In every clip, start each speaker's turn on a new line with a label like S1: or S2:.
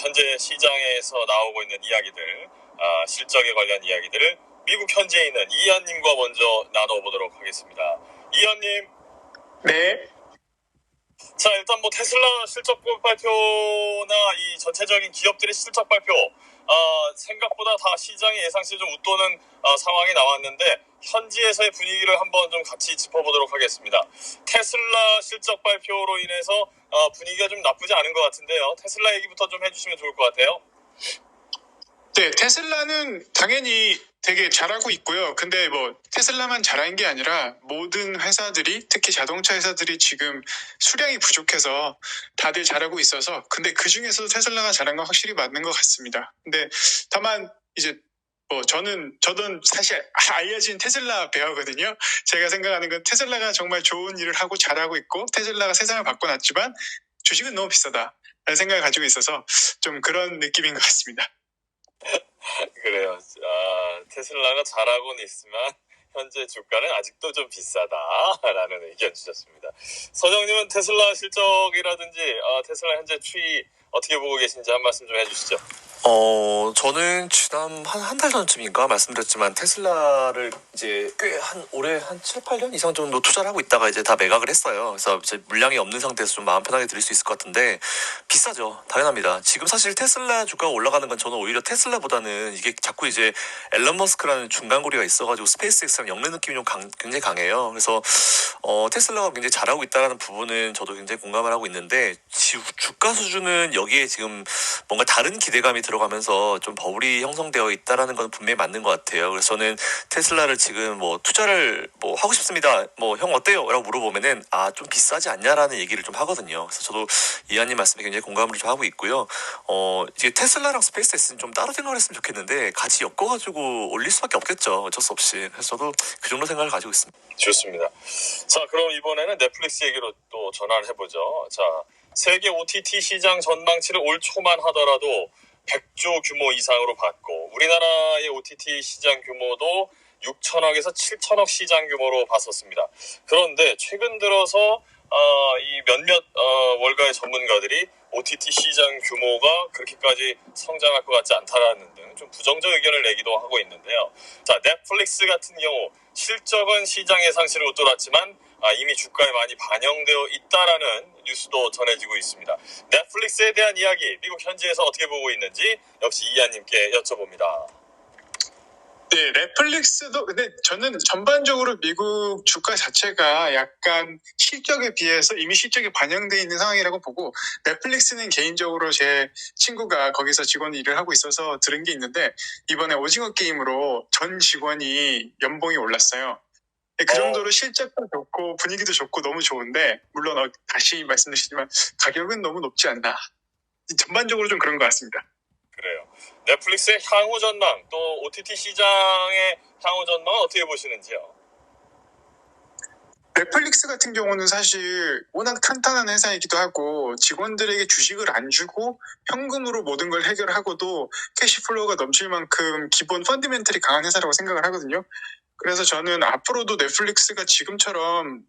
S1: 현재 시장에서 나오고 있는 이야기들, 아, 실적에 관련 이야기들을 미국 현지에 있는 이한님과 먼저 나눠보도록 하겠습니다. 이한님,
S2: 네.
S1: 자 일단 뭐 테슬라 실적 발표나 이 전체적인 기업들의 실적 발표, 아, 생각보다 다 시장의 예상치 좀 웃도는 아, 상황이 나왔는데 현지에서의 분위기를 한번 좀 같이 짚어보도록 하겠습니다. 테슬라 실적 발표로 인해서 아, 분위기가 좀 나쁘지 않은 것 같은데요. 테슬라 얘기부터 좀 해주시면 좋을 것 같아요.
S2: 네, 테슬라는 당연히 되게 잘하고 있고요. 근데 뭐 테슬라만 잘한 게 아니라 모든 회사들이 특히 자동차 회사들이 지금 수량이 부족해서 다들 잘하고 있어서 근데 그 중에서도 테슬라가 잘한 건 확실히 맞는 것 같습니다. 근데 다만 이제 뭐 저는 저는 사실 알려진 테슬라 배우거든요. 제가 생각하는 건 테슬라가 정말 좋은 일을 하고 잘하고 있고 테슬라가 세상을 바꿔놨지만 주식은 너무 비싸다. 라는 생각을 가지고 있어서 좀 그런 느낌인 것 같습니다.
S1: 그래요. 아, 테슬라가 잘하고는 있지만 현재 주가는 아직도 좀 비싸다라는 의견 주셨습니다. 서정님은 테슬라 실적이라든지 아, 테슬라 현재 추이 어떻게 보고 계신지 한 말씀 좀 해주시죠.
S3: 어, 저는 지난 한 한 달 전쯤인가 말씀드렸지만 테슬라를 이제 꽤 한 올해 한 7, 8년 이상 정도 투자를 하고 있다가 이제 다 매각을 했어요. 그래서 이제 물량이 없는 상태에서 좀 마음 편하게 드릴 수 있을 것 같은데 비싸죠. 당연합니다. 지금 사실 테슬라 주가가 올라가는 건 저는 오히려 테슬라보다는 이게 자꾸 이제 앨런 머스크라는 중간고리가 있어가지고 스페이스X랑 엮는 느낌이 좀 강- 굉장히 강해요. 그래서 어, 테슬라가 굉장히 잘하고 있다라는 부분은 저도 굉장히 공감을 하고 있는데 지- 주가 수준은 여기에 지금 뭔가 다른 기대감이 들어가면서 좀 버블이 형성되어 있다라는 건 분명히 맞는 것 같아요. 그래서 저는 테슬라를 지금 뭐 투자를 뭐 하고 싶습니다. 뭐 형 어때요? 라고 물어보면은 아 좀 비싸지 않냐라는 얘기를 좀 하거든요. 그래서 저도 이한님 말씀에 굉장히 공감을 좀 하고 있고요. 어 이제 테슬라랑 스페이스X는 좀 따로 생각을 했으면 좋겠는데 같이 엮어가지고 올릴 수밖에 없겠죠. 어쩔 수 없이. 그래서 저도 그 정도 생각을 가지고 있습니다.
S1: 좋습니다. 자, 그럼 이번에는 넷플릭스 얘기로 또 전화를 해보죠. 자, 세계 OTT 시장 전망치를 올 초만 하더라도 100조 규모 이상으로 봤고, 우리나라의 OTT 시장 규모도 6천억에서 7천억 시장 규모로 봤었습니다. 그런데 최근 들어서 어, 이 몇몇 어, 월가의 전문가들이 OTT 시장 규모가 그렇게까지 성장할 것 같지 않다라는 등 좀 부정적 의견을 내기도 하고 있는데요. 자, 넷플릭스 같은 경우 실적은 시장 예상치를 웃돌았지만 아, 이미 주가에 많이 반영되어 있다라는 뉴스도 전해지고 있습니다. 넷플릭스에 대한 이야기 미국 현지에서 어떻게 보고 있는지 역시 이한님께 여쭤봅니다.
S2: 네, 넷플릭스도 근데 저는 전반적으로 미국 주가 자체가 약간 실적에 비해서 이미 실적이 반영돼 있는 상황이라고 보고 넷플릭스는 개인적으로 제 친구가 거기서 직원 일을 하고 있어서 들은 게 있는데 이번에 오징어 게임으로 전 직원이 연봉이 올랐어요. 네, 그
S1: 어.
S2: 정도로 실적도 좋고 분위기도 좋고 너무 좋은데 물론 어, 다시 말씀드리지만 가격은 너무 높지 않나. 전반적으로 좀 그런 것 같습니다.
S1: 그래요. 넷플릭스의 향후 전망 또 OTT 시장의 향후 전망은 어떻게 보시는지요?
S2: 넷플릭스 같은 경우는 사실 워낙 탄탄한 회사이기도 하고 직원들에게 주식을 안 주고 현금으로 모든 걸 해결하고도 캐시플로우가 넘칠 만큼 기본 펀드멘털이 강한 회사라고 생각을 하거든요. 그래서 저는 앞으로도 넷플릭스가 지금처럼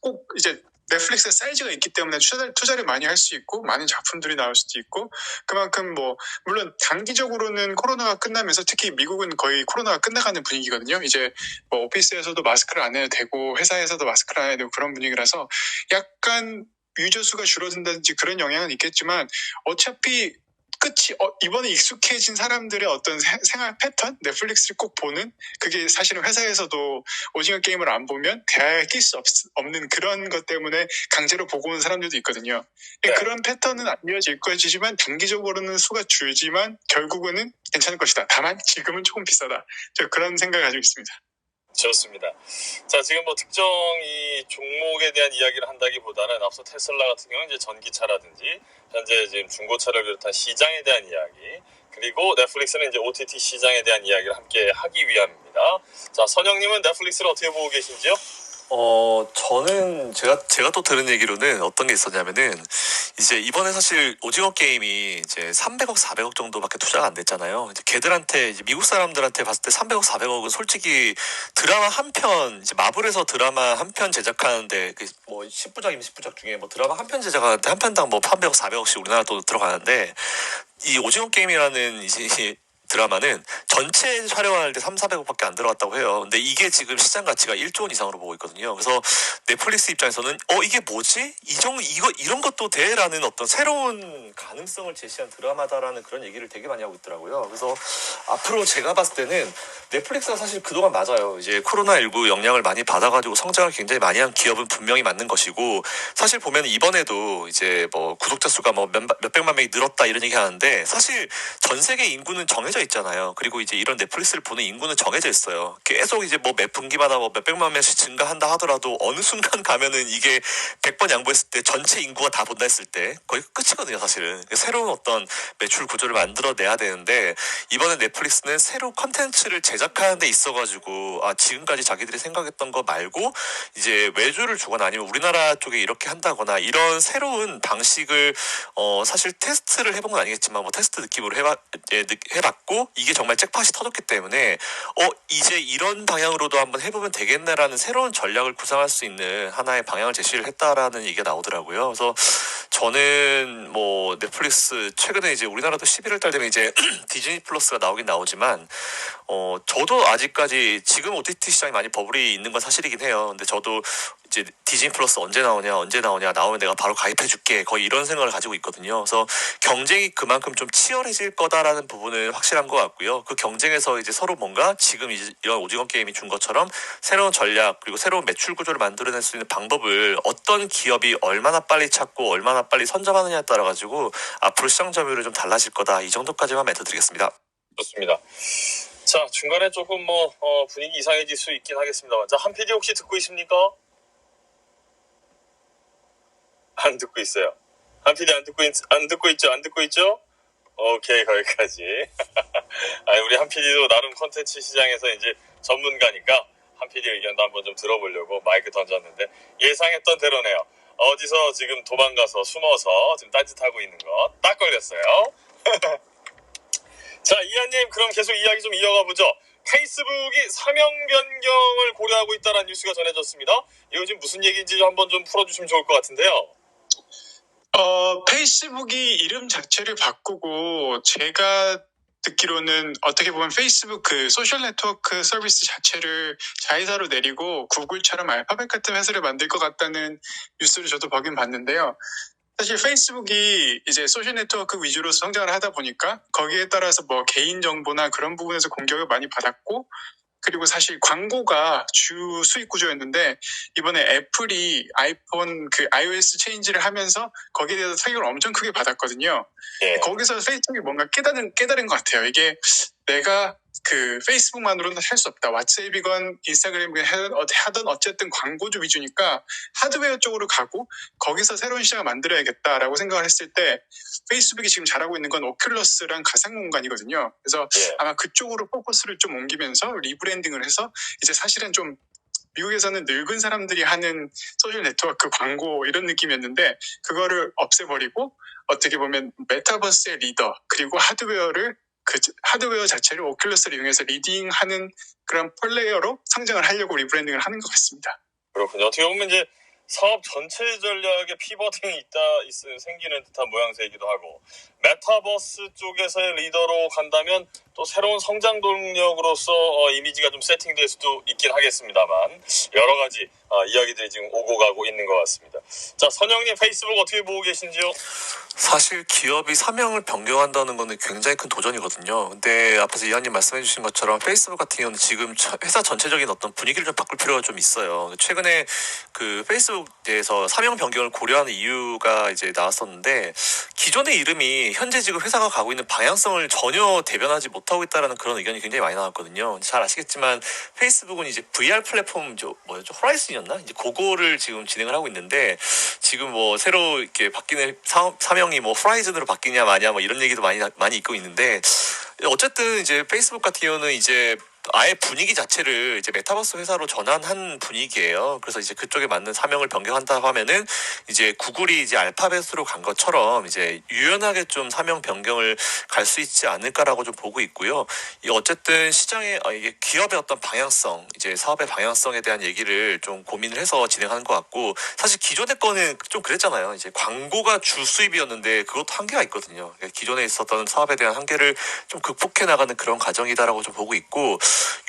S2: 꼭 이제 넷플릭스 사이즈가 있기 때문에 투자를, 투자 를 많이 할 수 있고 많은 작품들이 나올 수도 있고 그만큼 뭐 물론 단기적으로는 코로나가 끝나면서 특히 미국은 거의 코로나가 끝나가는 분위기거든요. 이제 뭐 오피스에서도 마스크를 안 해도 되고 회사에서도 마스크를 안 해도 되고 그런 분위기라서 약간 유저 수가 줄어든다든지 그런 영향은 있겠지만 어차피 끝이 어, 이번에 익숙해진 사람들의 어떤 세- 생활 패턴 넷플릭스를 꼭 보는 그게 사실은 회사에서도 오징어 게임을 안 보면 대화에 낄 수 없는 그런 것 때문에 강제로 보고 온 사람들도 있거든요.
S1: 네.
S2: 그런 패턴은 안 이어질 것이지만 단기적으로는 수가 줄지만 결국은 괜찮을 것이다. 다만 지금은 조금 비싸다. 저 그런 생각을 가지고 있습니다.
S1: 좋습니다. 자, 지금 뭐 특정 이 종목에 대한 이야기를 한다기보다는 앞서 테슬라 같은 경우는 이제 전기차라든지 현재 지금 중고차를 비롯한 시장에 대한 이야기 그리고 넷플릭스는 이제 OTT 시장에 대한 이야기를 함께 하기 위함입니다. 자, 선영님은 넷플릭스를 어떻게 보고 계신지요?
S3: 어, 저는 제가 제가 또 들은 얘기로는 어떤 게 있었냐면은 이제 이번에 사실 오징어 게임이 이제 300억, 400억 정도밖에 투자가 안 됐잖아요. 이제 걔들한테 이제 미국 사람들한테 봤을 때 300억, 400억은 솔직히 드라마 한 편, 이제 마블에서 드라마 한 편 제작하는데 그 뭐 10부작이면 10부작 중에 뭐 드라마 한 편 제작하는데 한 편당 뭐 300억, 400억씩 우리나라 돈 들어가는데 이 오징어 게임이라는 이제 이 드라마는 전체 촬영할 때 3, 400억밖에 안 들어갔다고 해요. 근데 이게 지금 시장 가치가 1조 원 이상으로 보고 있거든요. 그래서 넷플릭스 입장에서는 어 이게 뭐지? 이정 이거 이런 것도 돼라는 어떤 새로운 가능성을 제시한 드라마다라는 그런 얘기를 되게 많이 하고 있더라고요. 그래서 앞으로 제가 봤을 때는 넷플릭스가 사실 그동안 맞아요. 이제 코로나19 영향을 많이 받아가지고 성장을 굉장히 많이 한 기업은 분명히 맞는 것이고 사실 보면 이번에도 이제 뭐 구독자 수가 뭐 몇, 몇백만 명이 늘었다 이런 얘기 하는데 사실 전 세계 인구는 정해져 있잖아요. 그리고 이제 이런 넷플릭스를 보는 인구는 정해져 있어요. 계속 이제 뭐매 분기마다 뭐 몇백만 명씩 증가한다 하더라도 어느 순간 가면은 이게 100번 양보했을 때 전체 인구가 다 본다 했을 때 거의 끝이거든요, 사실은. 새로운 어떤 매출 구조를 만들어내야 되는데 이번에 넷플릭스는 새로 컨텐츠를 제작하는 데 있어가지고 아 지금까지 자기들이 생각했던 거 말고 이제 외주를 주거나 아니면 우리나라 쪽에 이렇게 한다거나 이런 새로운 방식을 어 사실 테스트를 해본 건 아니겠지만 뭐 테스트 느낌으로 해봤 예, 느- 해봤고 이게 정말 잭팟이 터졌기 때문에 어 이제 이런 방향으로도 한번 해보면 되겠네라는 새로운 전략을 구상할 수 있는 하나의 방향을 제시를 했다라는 얘기가 나오더라고요. 그래서 저는 뭐 넷플릭스 최근에 이제 우리나라도 11월 달 되면 이제 디즈니 플러스가 나오긴 나오지만 어 저도 아직까지 지금 OTT 시장이 많이 버블이 있는 건 사실이긴 해요. 근데 저도 이제 디즈니 플러스 언제 나오냐 언제 나오냐 나오면 내가 바로 가입해 줄게 거의 이런 생각을 가지고 있거든요. 그래서 경쟁이 그만큼 좀 치열해질 거다라는 부분은 확실한 것 같고요. 그 경쟁에서 이제 서로 뭔가 지금 이런 오징어 게임이 준 것처럼 새로운 전략 그리고 새로운 매출 구조를 만들어낼 수 있는 방법을 어떤 기업이 얼마나 빨리 찾고 얼마나 빨리 선점하느냐에 따라 가지고 앞으로 시장 점유율이 좀 달라질 거다 이 정도까지만 멘트 드리겠습니다.
S1: 좋습니다. 자 중간에 조금 뭐 어, 분위기 이상해질 수 있긴 하겠습니다만 자한 PD 혹시 듣고 있습니까? 안 듣고 있어요. 한 PD 안 듣고 있, 안 듣고 있죠? 안 듣고 있죠? 오케이 거기까지. 아니 우리 한 PD도 나름 콘텐츠 시장에서 이제 전문가니까 한 PD 의견도 한번 좀 들어보려고 마이크 던졌는데 예상했던 대로네요. 어디서 지금 도망가서 숨어서 지금 딴짓하고 있는 거 딱 걸렸어요. 자 이한님 그럼 계속 이야기 좀 이어가 보죠. 페이스북이 사명 변경을 고려하고 있다는 뉴스가 전해졌습니다. 이거 지금 무슨 얘기인지 한번 좀 풀어주시면 좋을 것 같은데요.
S2: 어, 페이스북이 이름 자체를 바꾸고 제가 듣기로는 어떻게 보면 페이스북 그 소셜 네트워크 서비스 자체를 자회사로 내리고 구글처럼 알파벳 같은 회사를 만들 것 같다는 뉴스를 저도 보긴 봤는데요. 사실 페이스북이 이제 소셜 네트워크 위주로 성장을 하다 보니까 거기에 따라서 뭐 개인 정보나 그런 부분에서 공격을 많이 받았고 그리고 사실 광고가 주 수익 구조였는데 이번에 애플이 아이폰 그 iOS 체인지를 하면서 거기에 대해서 타격을 엄청 크게 받았거든요.
S1: 예.
S2: 거기서 페이스북이 뭔가 깨달은 깨달은 것 같아요. 이게 내가 그 페이스북만으로는 할 수 없다. 왓츠앱이건 인스타그램이건 하든, 어- 하든 어쨌든 광고주 위주니까 하드웨어 쪽으로 가고 거기서 새로운 시장을 만들어야겠다라고 생각을 했을 때 페이스북이 지금 잘하고 있는 건 오큘러스랑 가상 공간이거든요. 그래서
S1: 예.
S2: 아마 그쪽으로 포커스를 좀 옮기면서 리브랜딩을 해서 이제 사실은 좀 미국에서는 늙은 사람들이 하는 소셜 네트워크 광고 이런 느낌이었는데 그거를 없애버리고 어떻게 보면 메타버스의 리더 그리고 하드웨어를 그 하드웨어 자체를 오큘러스를 이용해서 리딩하는 그런 플레이어로 성장을 하려고 리브랜딩을 하는 것 같습니다.
S1: 그렇군요. 어떻게 보면 이제 사업 전체 전략에 피버팅이 있다 있, 생기는 듯한 모양새이기도 하고 메타버스 쪽에서의 리더로 간다면 또 새로운 성장 동력으로서 어, 이미지가 좀 세팅될 수도 있긴 하겠습니다만 여러 가지 어, 이야기들이 지금 오고 가고 있는 것 같습니다. 자 선영님 페이스북 어떻게 보고 계신지요?
S3: 사실 기업이 사명을 변경한다는 거는 굉장히 큰 도전이거든요. 근데 앞에서 이한님 말씀해 주신 것처럼 페이스북 같은 경우는 지금 차- 회사 전체적인 어떤 분위기를 좀 바꿀 필요가 좀 있어요. 최근에 그 페이스북 에서 사명 변경을 고려하는 이유가 이제 나왔었는데 기존의 이름이 현재 지금 회사가 가고 있는 방향성을 전혀 대변하지 못하고 있다는 그런 의견이 굉장히 많이 나왔거든요. 잘 아시겠지만 페이스북은 이제 VR 플랫폼 저 뭐였죠 호라이즌이었나 이제 그거를 지금 진행을 하고 있는데 지금 뭐 새로 이렇게 바뀌는 사, 사명이 뭐 호라이즌으로 바뀌냐 마냐 뭐 이런 얘기도 많이 나- 많이 있고 있는데 어쨌든 이제 페이스북 같은 경우는 이제 아예 분위기 자체를 이제 메타버스 회사로 전환한 분위기예요. 그래서 이제 그쪽에 맞는 사명을 변경한다고 하면은 이제 구글이 이제 알파벳으로 간 것처럼 이제 유연하게 좀 사명 변경을 갈 수 있지 않을까라고 좀 보고 있고요. 이 어쨌든 시장의 어, 이게 기업의 어떤 방향성, 이제 사업의 방향성에 대한 얘기를 좀 고민을 해서 진행하는 것 같고 사실 기존의 거는 좀 그랬잖아요. 이제 광고가 주 수입이었는데 그것도 한계가 있거든요. 그러니까 기존에 있었던 사업에 대한 한계를 좀 극복해 나가는 그런 과정이다라고 좀 보고 있고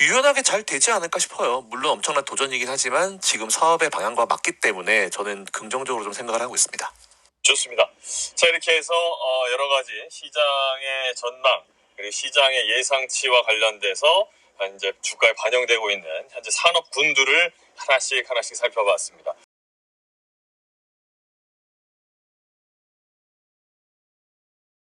S3: 유연하게 잘 되지 않을까 싶어요. 물론 엄청난 도전이긴 하지만 지금 사업의 방향과 맞기 때문에 저는 긍정적으로 좀 생각을 하고 있습니다.
S1: 좋습니다. 자 이렇게 해서 어, 여러 가지 시장의 전망 그리고 시장의 예상치와 관련돼서 현재 주가에 반영되고 있는 현재 산업 군들을 하나씩 하나씩 살펴봤습니다.